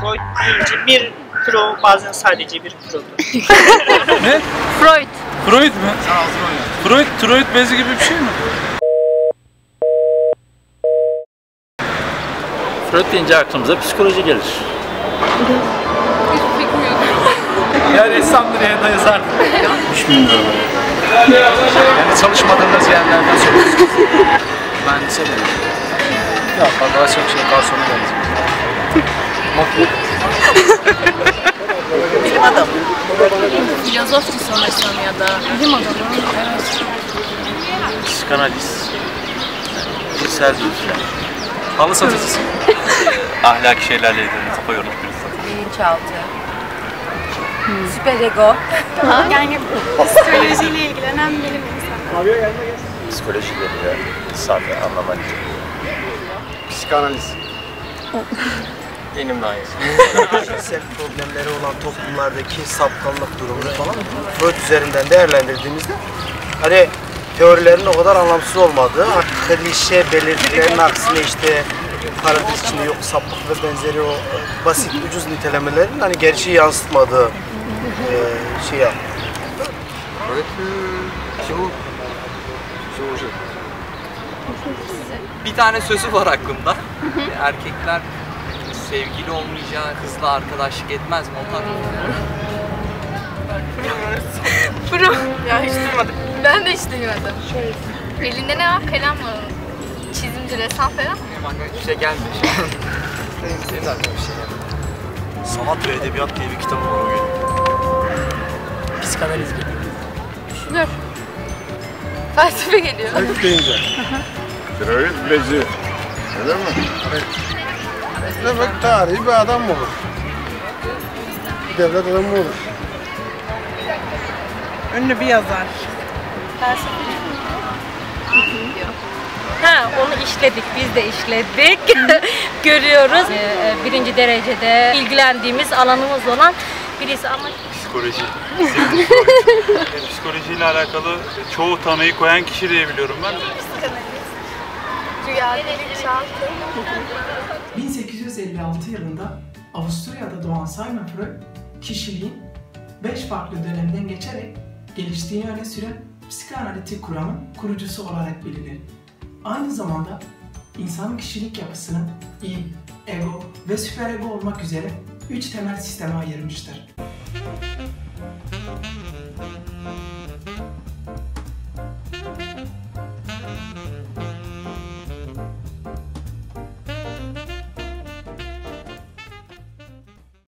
Freud deyince bir pro bazen sadece bir produr. Ne? Freud. Freud mu? Freud, Freud bezi gibi bir şey mi? Freud deyince aklımıza psikoloji gelir. Hiç yok. Yani ressamdır yerine yazardım. Hiç bilmiyorum. Yani çalışmadığınız yerlerden söylüyorsunuz. Dedim. Yok, şey garsona. Mafya. Bilim adamı. Filozofçu sanırsam ya da. Bilim adamı. Evet. Psikanaliz. Cinsel bilgiler. Halı satıcısı. Ahlaki şeylerle ilgili kafa yormuş birisi. Bilinçaltı. Süper ego. Yani psikolojiyle ilgilenen bilim insanı. Psikoloji geliyor. Sadece anlamak için. Psikanaliz. Benim de aynısı. Cinsel problemleri olan toplumlardaki sapkınlık durumu falan Freud üzerinden değerlendirdiğimizde hani teorilerin o kadar anlamsız olmadığı, hani klişe belirtilerin aksine işte parantez içinde yok sapık ve benzeri o basit ucuz nitelemelerin hani gerçeği yansıtmadığı eee şey yaptı. Bir tane sözü var aklımda. Erkekler sevgili olmayacağı kızla arkadaşlık etmez mi? O tarz. Pro. Ya hiç duymadım. Ben de hiç duymadım. Elinde ne var? Kalem var. onun. Çizimci, ressam falan. Benim aklıma hiçbir şey gelmiyor şu an. Senin, senin aklına bir şey gelmiyor. Sanat ve Edebiyat diye bir kitabı var o gün. Psikanaliz geliyor. Düşünür. Felsefe geliyor. Freud bezi. Öyle mi? Evet. Demek tarihi bir adam mı olur? Devlet adamı mı olur? Ünlü bir yazar. Ha onu işledik, biz de işledik. Görüyoruz. Ee, birinci derecede ilgilendiğimiz alanımız olan birisi ama Psikoloji. Psikolojiyle alakalı çoğu tanıyı koyan kişi diye biliyorum ben. Rüya, bilinçaltı. 1856 yılında Avusturya'da doğan Simon Freud, kişiliğin 5 farklı dönemden geçerek geliştiğini öne süren psikanalitik kuramın kurucusu olarak bilinir. Aynı zamanda insanın kişilik yapısını il, ego ve süperego olmak üzere 3 temel sisteme ayırmıştır.